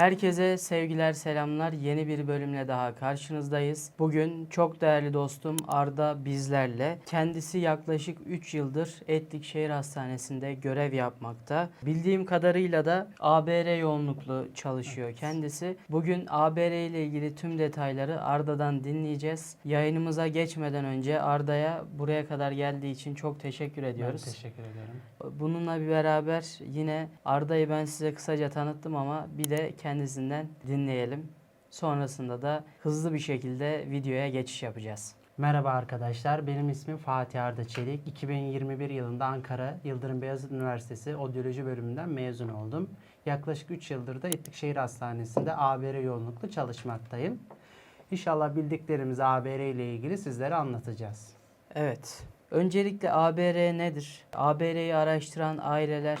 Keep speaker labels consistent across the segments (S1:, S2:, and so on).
S1: Herkese sevgiler, selamlar. Yeni bir bölümle daha karşınızdayız. Bugün çok değerli dostum Arda bizlerle. Kendisi yaklaşık 3 yıldır Etlik Şehir Hastanesi'nde görev yapmakta. Bildiğim kadarıyla da ABR yoğunluklu çalışıyor kendisi. Bugün ABR ile ilgili tüm detayları Arda'dan dinleyeceğiz. Yayınımıza geçmeden önce Arda'ya buraya kadar geldiği için çok teşekkür ediyoruz.
S2: Ben teşekkür ederim.
S1: Bununla bir beraber yine Arda'yı ben size kısaca tanıttım ama bir de kendisinden dinleyelim. Sonrasında da hızlı bir şekilde videoya geçiş yapacağız.
S2: Merhaba arkadaşlar. Benim ismim Fatih Arda Çelik. 2021 yılında Ankara Yıldırım Beyazıt Üniversitesi Odyoloji bölümünden mezun oldum. Yaklaşık 3 yıldır da Etlikşehir Hastanesi'nde ABR yoğunluklu çalışmaktayım. İnşallah bildiklerimizi ABR ile ilgili sizlere anlatacağız.
S1: Evet. Öncelikle ABR nedir? ABR'yi araştıran aileler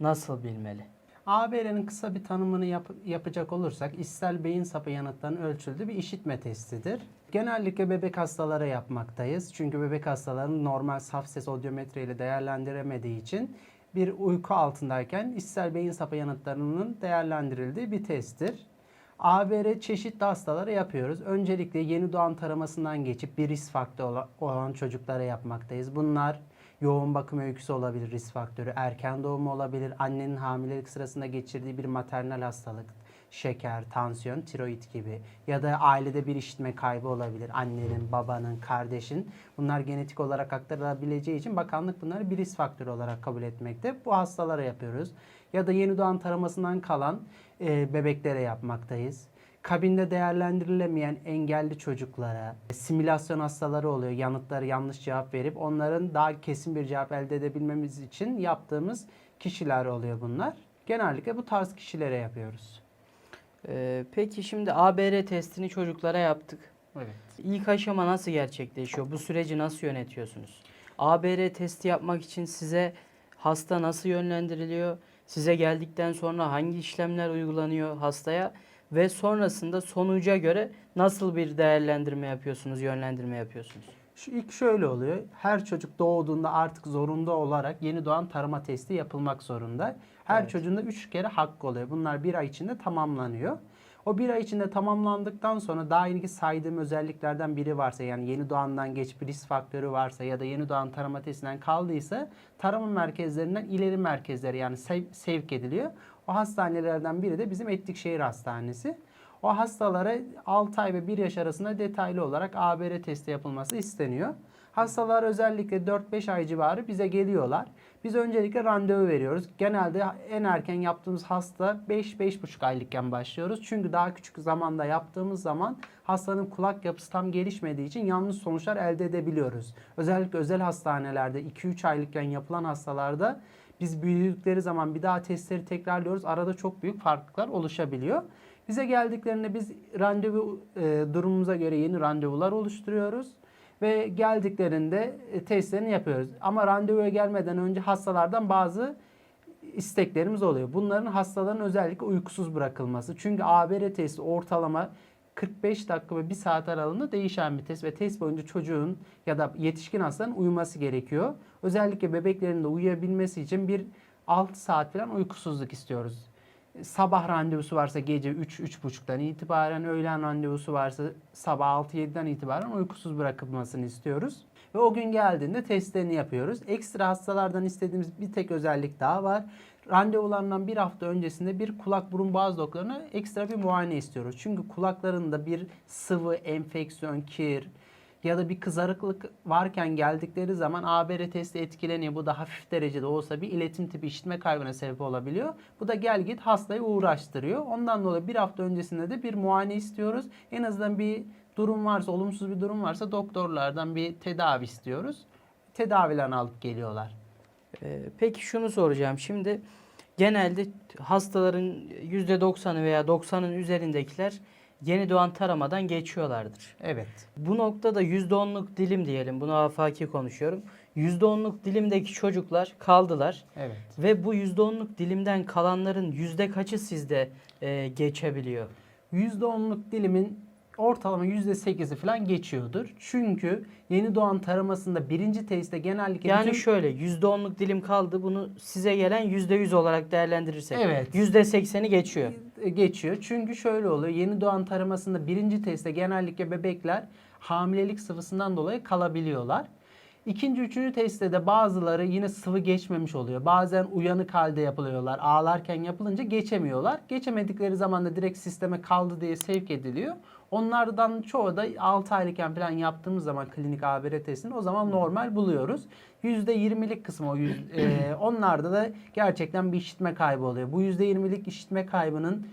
S1: nasıl bilmeli?
S2: ABR'nin kısa bir tanımını yap- yapacak olursak istel beyin sapı yanıtlarının ölçüldüğü bir işitme testidir. Genellikle bebek hastalara yapmaktayız. Çünkü bebek hastalarının normal saf ses odyometre ile değerlendiremediği için bir uyku altındayken istel beyin sapı yanıtlarının değerlendirildiği bir testtir. ABR çeşitli hastalara yapıyoruz. Öncelikle yeni doğan taramasından geçip bir risk faktörü ola- olan çocuklara yapmaktayız. Bunlar yoğun bakım öyküsü olabilir risk faktörü, erken doğum olabilir, annenin hamilelik sırasında geçirdiği bir maternal hastalık, şeker, tansiyon, tiroid gibi ya da ailede bir işitme kaybı olabilir. Annenin, babanın, kardeşin. Bunlar genetik olarak aktarılabileceği için bakanlık bunları bir risk faktörü olarak kabul etmekte. Bu hastalara yapıyoruz. Ya da yeni doğan taramasından kalan e, bebeklere yapmaktayız. Kabinde değerlendirilemeyen engelli çocuklara, simülasyon hastaları oluyor. Yanıtları yanlış cevap verip onların daha kesin bir cevap elde edebilmemiz için yaptığımız kişiler oluyor bunlar. Genellikle bu tarz kişilere yapıyoruz.
S1: Ee, peki şimdi ABR testini çocuklara yaptık.
S2: Evet.
S1: İlk aşama nasıl gerçekleşiyor? Bu süreci nasıl yönetiyorsunuz? ABR testi yapmak için size hasta nasıl yönlendiriliyor? Size geldikten sonra hangi işlemler uygulanıyor hastaya? Ve sonrasında sonuca göre nasıl bir değerlendirme yapıyorsunuz, yönlendirme yapıyorsunuz?
S2: Şu ilk şöyle oluyor. Her çocuk doğduğunda artık zorunda olarak yeni doğan tarama testi yapılmak zorunda. Her
S1: Evet.
S2: çocuğun da 3 kere hakkı oluyor. Bunlar bir ay içinde tamamlanıyor. O bir ay içinde tamamlandıktan sonra daha yeni saydığım özelliklerden biri varsa yani yeni doğandan geç bir risk faktörü varsa ya da yeni doğan tarama testinden kaldıysa tarama merkezlerinden ileri merkezlere yani sev- sevk ediliyor. O hastanelerden biri de bizim Etlikşehir Hastanesi. O hastalara 6 ay ve 1 yaş arasında detaylı olarak ABR testi yapılması isteniyor. Hastalar özellikle 4-5 ay civarı bize geliyorlar. Biz öncelikle randevu veriyoruz. Genelde en erken yaptığımız hasta 5-5,5 aylıkken başlıyoruz. Çünkü daha küçük zamanda yaptığımız zaman hastanın kulak yapısı tam gelişmediği için yanlış sonuçlar elde edebiliyoruz. Özellikle özel hastanelerde 2-3 aylıkken yapılan hastalarda biz büyüdükleri zaman bir daha testleri tekrarlıyoruz. Arada çok büyük farklılıklar oluşabiliyor. Bize geldiklerinde biz randevu e, durumumuza göre yeni randevular oluşturuyoruz ve geldiklerinde e, testlerini yapıyoruz. Ama randevuya gelmeden önce hastalardan bazı isteklerimiz oluyor. Bunların hastaların özellikle uykusuz bırakılması. Çünkü ABR testi ortalama 45 dakika ve 1 saat aralığında değişen bir test ve test boyunca çocuğun ya da yetişkin hastanın uyuması gerekiyor. Özellikle bebeklerin de uyuyabilmesi için bir 6 saat falan uykusuzluk istiyoruz. Sabah randevusu varsa gece 3-3.30'dan itibaren, öğlen randevusu varsa sabah 6-7'den itibaren uykusuz bırakılmasını istiyoruz. Ve o gün geldiğinde testlerini yapıyoruz. Ekstra hastalardan istediğimiz bir tek özellik daha var. Randevularından bir hafta öncesinde bir kulak burun boğaz doktoruna ekstra bir muayene istiyoruz. Çünkü kulaklarında bir sıvı, enfeksiyon, kir, ya da bir kızarıklık varken geldikleri zaman ABR testi etkileniyor. Bu da hafif derecede olsa bir iletim tipi işitme kaybına sebep olabiliyor. Bu da gel git hastayı uğraştırıyor. Ondan dolayı bir hafta öncesinde de bir muayene istiyoruz. En azından bir durum varsa, olumsuz bir durum varsa doktorlardan bir tedavi istiyoruz. Tedavilerini alıp geliyorlar.
S1: Ee, peki şunu soracağım. Şimdi genelde hastaların %90'ı veya 90'ın üzerindekiler yeni doğan taramadan geçiyorlardır.
S2: Evet.
S1: Bu noktada %10'luk dilim diyelim. Bunu afaki konuşuyorum. %10'luk dilimdeki çocuklar kaldılar.
S2: Evet.
S1: Ve bu %10'luk dilimden kalanların yüzde kaçı sizde e, geçebiliyor?
S2: %10'luk dilimin ortalama %8'i falan geçiyordur. Çünkü yeni doğan taramasında birinci testte genellikle
S1: Yani
S2: bütün-
S1: şöyle %10'luk dilim kaldı. Bunu size gelen %100 olarak değerlendirirsek.
S2: Evet.
S1: %80'i geçiyor.
S2: e, geçiyor. Çünkü şöyle oluyor. Yeni doğan taramasında birinci testte genellikle bebekler hamilelik sıvısından dolayı kalabiliyorlar. İkinci, üçüncü testte de bazıları yine sıvı geçmemiş oluyor. Bazen uyanık halde yapılıyorlar. Ağlarken yapılınca geçemiyorlar. Geçemedikleri zaman da direkt sisteme kaldı diye sevk ediliyor. Onlardan çoğu da 6 aylıkken falan yaptığımız zaman klinik ABR testini o zaman normal buluyoruz. %20'lik kısmı o yüz, e, onlarda da gerçekten bir işitme kaybı oluyor. Bu %20'lik işitme kaybının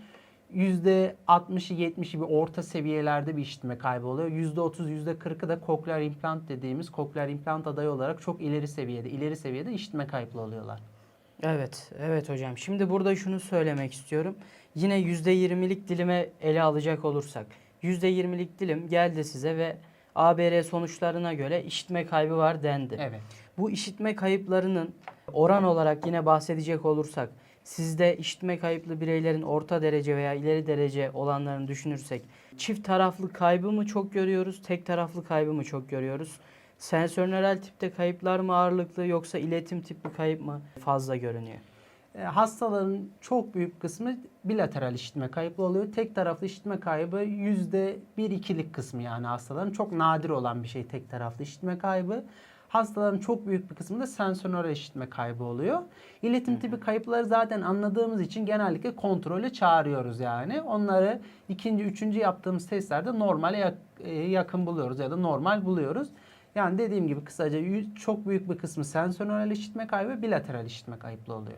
S2: %60'ı 70'i bir orta seviyelerde bir işitme kaybı oluyor. %30, %40'ı da kokleer implant dediğimiz kokleer implant adayı olarak çok ileri seviyede, ileri seviyede işitme kayıplı oluyorlar.
S1: Evet, evet hocam. Şimdi burada şunu söylemek istiyorum. Yine %20'lik dilime ele alacak olursak. %20'lik dilim geldi size ve ABR sonuçlarına göre işitme kaybı var dendi.
S2: Evet.
S1: Bu işitme kayıplarının oran olarak yine bahsedecek olursak sizde işitme kayıplı bireylerin orta derece veya ileri derece olanlarını düşünürsek çift taraflı kaybı mı çok görüyoruz, tek taraflı kaybı mı çok görüyoruz? Sensörnöral tipte kayıplar mı ağırlıklı yoksa iletim tipli kayıp mı fazla görünüyor?
S2: E, Hastaların çok büyük kısmı bilateral işitme kayıplı oluyor. Tek taraflı işitme kaybı yüzde bir ikilik kısmı yani hastaların. Çok nadir olan bir şey tek taraflı işitme kaybı. Hastaların çok büyük bir kısmında sensörel işitme kaybı oluyor. İletim tipi kayıpları zaten anladığımız için genellikle kontrole çağırıyoruz yani. Onları ikinci, üçüncü yaptığımız testlerde normale yak- yakın buluyoruz ya da normal buluyoruz. Yani dediğim gibi kısaca çok büyük bir kısmı sensörel işitme kaybı, bilateral işitme kayıplı oluyor.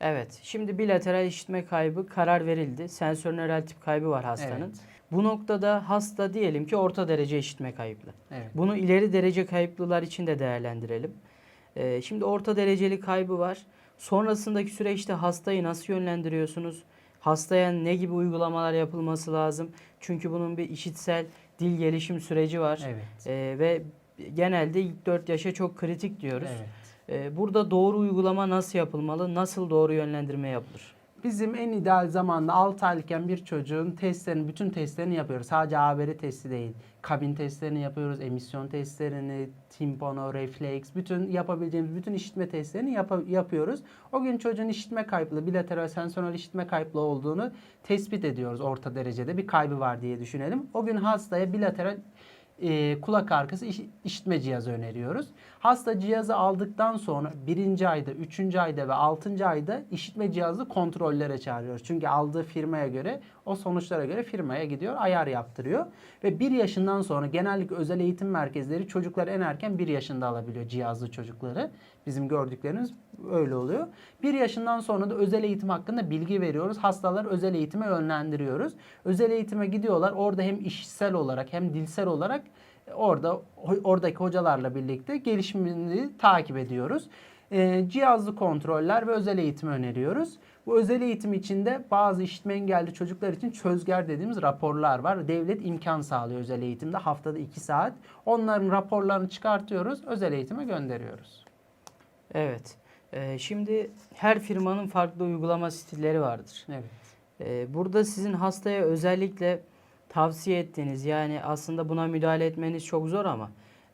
S1: Evet. Şimdi bilateral işitme kaybı karar verildi. Sensörnöral tip kaybı var hastanın.
S2: Evet.
S1: Bu noktada hasta diyelim ki orta derece işitme kayıplı.
S2: Evet.
S1: Bunu ileri derece kayıplılar için de değerlendirelim. Ee, şimdi orta dereceli kaybı var. Sonrasındaki süreçte hastayı nasıl yönlendiriyorsunuz? Hastaya ne gibi uygulamalar yapılması lazım? Çünkü bunun bir işitsel dil gelişim süreci var.
S2: Evet.
S1: Ee, ve genelde ilk 4 yaşa çok kritik diyoruz.
S2: Evet.
S1: Ee, burada doğru uygulama nasıl yapılmalı? Nasıl doğru yönlendirme yapılır?
S2: Bizim en ideal zamanda 6 aylıkken bir çocuğun testlerini, bütün testlerini yapıyoruz. Sadece ABR testi değil. Kabin testlerini yapıyoruz, emisyon testlerini, timpano, refleks, bütün yapabileceğimiz bütün işitme testlerini yapa- yapıyoruz. O gün çocuğun işitme kayıplı, bilateral sensörel işitme kayıplı olduğunu tespit ediyoruz orta derecede. Bir kaybı var diye düşünelim. O gün hastaya bilateral e, kulak arkası iş- işitme cihazı öneriyoruz. Hasta cihazı aldıktan sonra birinci ayda, üçüncü ayda ve altıncı ayda işitme cihazı kontrollere çağırıyoruz. Çünkü aldığı firmaya göre, o sonuçlara göre firmaya gidiyor, ayar yaptırıyor. Ve bir yaşından sonra genellikle özel eğitim merkezleri çocuklar en erken bir yaşında alabiliyor cihazlı çocukları. Bizim gördüklerimiz öyle oluyor. Bir yaşından sonra da özel eğitim hakkında bilgi veriyoruz. Hastalar özel eğitime yönlendiriyoruz. Özel eğitime gidiyorlar. Orada hem işitsel olarak hem dilsel olarak orada oradaki hocalarla birlikte gelişimini takip ediyoruz. Ee, cihazlı kontroller ve özel eğitim öneriyoruz. Bu özel eğitim içinde bazı işitme engelli çocuklar için çözger dediğimiz raporlar var. Devlet imkan sağlıyor özel eğitimde haftada 2 saat. Onların raporlarını çıkartıyoruz, özel eğitime gönderiyoruz.
S1: Evet. Ee, şimdi her firmanın farklı uygulama stilleri vardır.
S2: Evet.
S1: Ee, burada sizin hastaya özellikle tavsiye ettiğiniz yani aslında buna müdahale etmeniz çok zor ama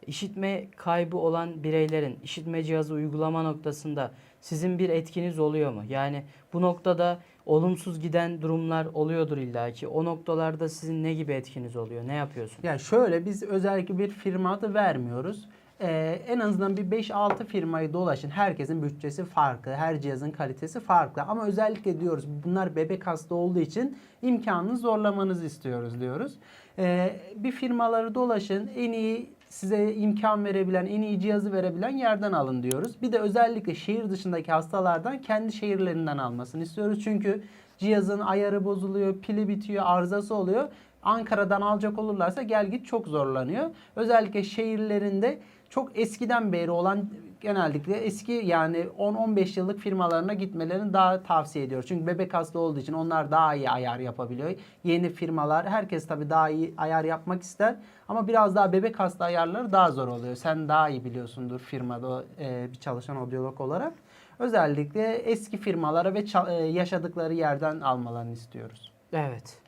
S1: işitme kaybı olan bireylerin işitme cihazı uygulama noktasında sizin bir etkiniz oluyor mu? Yani bu noktada olumsuz giden durumlar oluyordur illaki. O noktalarda sizin ne gibi etkiniz oluyor? Ne yapıyorsunuz?
S2: Yani şöyle biz özellikle bir firma adı vermiyoruz. Ee, en azından bir 5-6 firmayı dolaşın. Herkesin bütçesi farklı. Her cihazın kalitesi farklı. Ama özellikle diyoruz bunlar bebek hasta olduğu için imkanını zorlamanızı istiyoruz diyoruz. Ee, bir firmaları dolaşın. En iyi size imkan verebilen, en iyi cihazı verebilen yerden alın diyoruz. Bir de özellikle şehir dışındaki hastalardan kendi şehirlerinden almasını istiyoruz. Çünkü cihazın ayarı bozuluyor, pili bitiyor, arızası oluyor. Ankara'dan alacak olurlarsa gel git çok zorlanıyor. Özellikle şehirlerinde çok eskiden beri olan genellikle eski yani 10-15 yıllık firmalarına gitmelerini daha tavsiye ediyoruz. Çünkü bebek hasta olduğu için onlar daha iyi ayar yapabiliyor. Yeni firmalar herkes tabii daha iyi ayar yapmak ister ama biraz daha bebek hasta ayarları daha zor oluyor. Sen daha iyi biliyorsundur firmada e, bir çalışan odyolog olarak. Özellikle eski firmalara ve e, yaşadıkları yerden almalarını istiyoruz.
S1: Evet.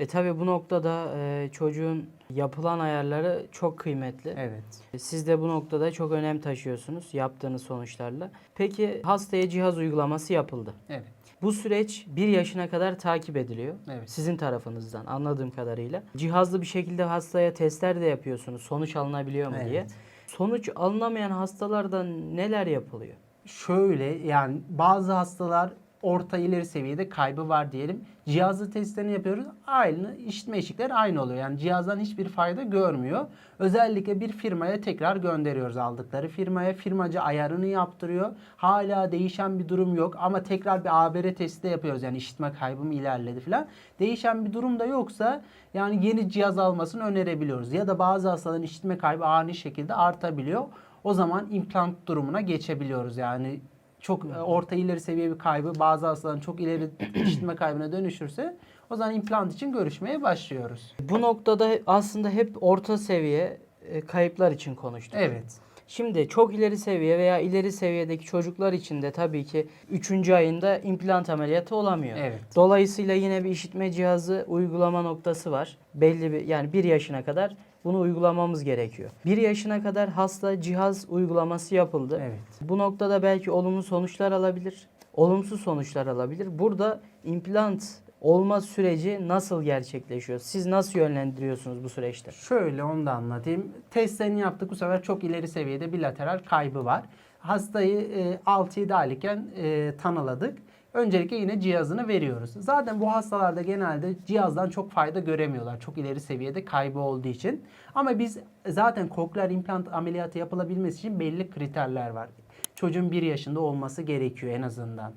S1: E tabi bu noktada e, çocuğun yapılan ayarları çok kıymetli.
S2: Evet.
S1: Siz de bu noktada çok önem taşıyorsunuz yaptığınız sonuçlarla. Peki hastaya cihaz uygulaması yapıldı.
S2: Evet.
S1: Bu süreç 1 yaşına kadar takip ediliyor.
S2: Evet.
S1: Sizin tarafınızdan anladığım kadarıyla. Cihazlı bir şekilde hastaya testler de yapıyorsunuz. Sonuç alınabiliyor mu
S2: Evet.
S1: diye. Sonuç alınamayan hastalarda neler yapılıyor?
S2: Şöyle yani bazı hastalar orta ileri seviyede kaybı var diyelim. Cihazlı testlerini yapıyoruz. Aynı işitme eşikleri aynı oluyor. Yani cihazdan hiçbir fayda görmüyor. Özellikle bir firmaya tekrar gönderiyoruz aldıkları firmaya. Firmacı ayarını yaptırıyor. Hala değişen bir durum yok ama tekrar bir ABR testi de yapıyoruz. Yani işitme kaybım ilerledi falan. Değişen bir durum da yoksa yani yeni cihaz almasını önerebiliyoruz. Ya da bazı hastaların işitme kaybı ani şekilde artabiliyor. O zaman implant durumuna geçebiliyoruz. Yani çok e, orta ileri seviye bir kaybı bazı hastaların çok ileri işitme kaybına dönüşürse o zaman implant için görüşmeye başlıyoruz.
S1: Bu noktada aslında hep orta seviye e, kayıplar için konuştuk.
S2: Evet.
S1: Şimdi çok ileri seviye veya ileri seviyedeki çocuklar için de tabii ki 3. ayında implant ameliyatı olamıyor.
S2: Evet.
S1: Dolayısıyla yine bir işitme cihazı uygulama noktası var. Belli bir yani 1 yaşına kadar bunu uygulamamız gerekiyor. 1 yaşına kadar hasta cihaz uygulaması yapıldı.
S2: Evet.
S1: Bu noktada belki olumlu sonuçlar alabilir, olumsuz sonuçlar alabilir. Burada implant olma süreci nasıl gerçekleşiyor? Siz nasıl yönlendiriyorsunuz bu süreçte?
S2: Şöyle onu da anlatayım. Testlerini yaptık bu sefer çok ileri seviyede bilateral kaybı var. Hastayı e, 6-7 aylıkken e, tanıladık. Öncelikle yine cihazını veriyoruz. Zaten bu hastalarda genelde cihazdan çok fayda göremiyorlar. Çok ileri seviyede kaybı olduğu için. Ama biz zaten kokleer implant ameliyatı yapılabilmesi için belli kriterler var. Çocuğun 1 yaşında olması gerekiyor en azından.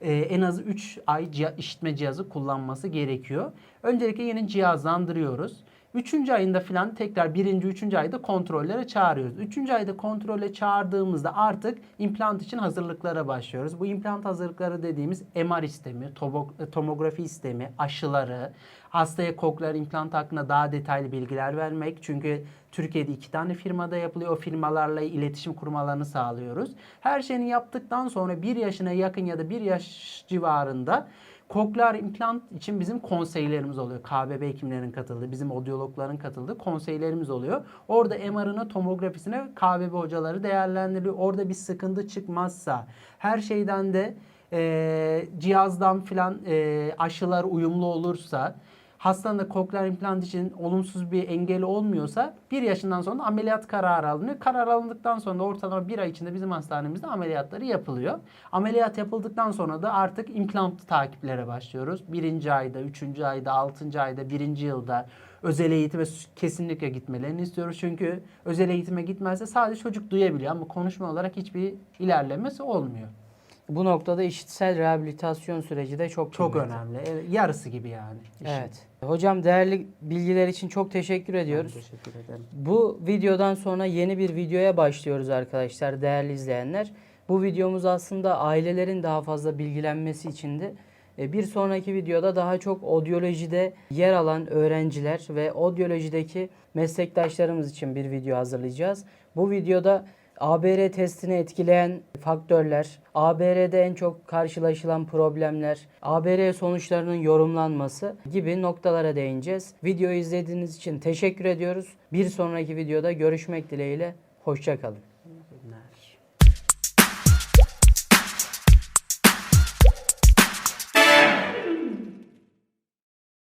S2: Ee, en az 3 ay ciha- işitme cihazı kullanması gerekiyor. Öncelikle yeni cihazlandırıyoruz. Üçüncü ayında falan tekrar birinci, üçüncü ayda kontrollere çağırıyoruz. Üçüncü ayda kontrole çağırdığımızda artık implant için hazırlıklara başlıyoruz. Bu implant hazırlıkları dediğimiz MR istemi, tobo- tomografi istemi, aşıları, hastaya kokleer implant hakkında daha detaylı bilgiler vermek. Çünkü Türkiye'de iki tane firmada yapılıyor. O firmalarla iletişim kurmalarını sağlıyoruz. Her şeyini yaptıktan sonra bir yaşına yakın ya da bir yaş civarında Kokleer implant için bizim konseylerimiz oluyor. KBB hekimlerin katıldığı, bizim odyologların katıldığı konseylerimiz oluyor. Orada MR'ına, tomografisine KBB hocaları değerlendiriliyor. Orada bir sıkıntı çıkmazsa, her şeyden de e, cihazdan filan e, aşılar uyumlu olursa, hastanın da kokleer implant için olumsuz bir engeli olmuyorsa bir yaşından sonra ameliyat kararı alınıyor. Karar alındıktan sonra da ortalama bir ay içinde bizim hastanemizde ameliyatları yapılıyor. Ameliyat yapıldıktan sonra da artık implant takiplere başlıyoruz. Birinci ayda, üçüncü ayda, altıncı ayda, birinci yılda özel eğitime kesinlikle gitmelerini istiyoruz. Çünkü özel eğitime gitmezse sadece çocuk duyabiliyor ama konuşma olarak hiçbir ilerlemesi olmuyor.
S1: Bu noktada işitsel rehabilitasyon süreci de çok
S2: Çok
S1: kıymetli.
S2: önemli. Yarısı gibi yani. işin.
S1: Evet. Hocam değerli bilgiler için çok teşekkür
S2: Ben
S1: ediyoruz.
S2: Teşekkür ederim.
S1: Bu videodan sonra yeni bir videoya başlıyoruz arkadaşlar değerli izleyenler. Bu videomuz aslında ailelerin daha fazla bilgilenmesi içindi. E, Bir sonraki videoda daha çok odyolojide yer alan öğrenciler ve odyolojideki meslektaşlarımız için bir video hazırlayacağız. Bu videoda ABR testini etkileyen faktörler, ABR'de en çok karşılaşılan problemler, ABR sonuçlarının yorumlanması gibi noktalara değineceğiz. Videoyu izlediğiniz için teşekkür ediyoruz. Bir sonraki videoda görüşmek dileğiyle. Hoşçakalın.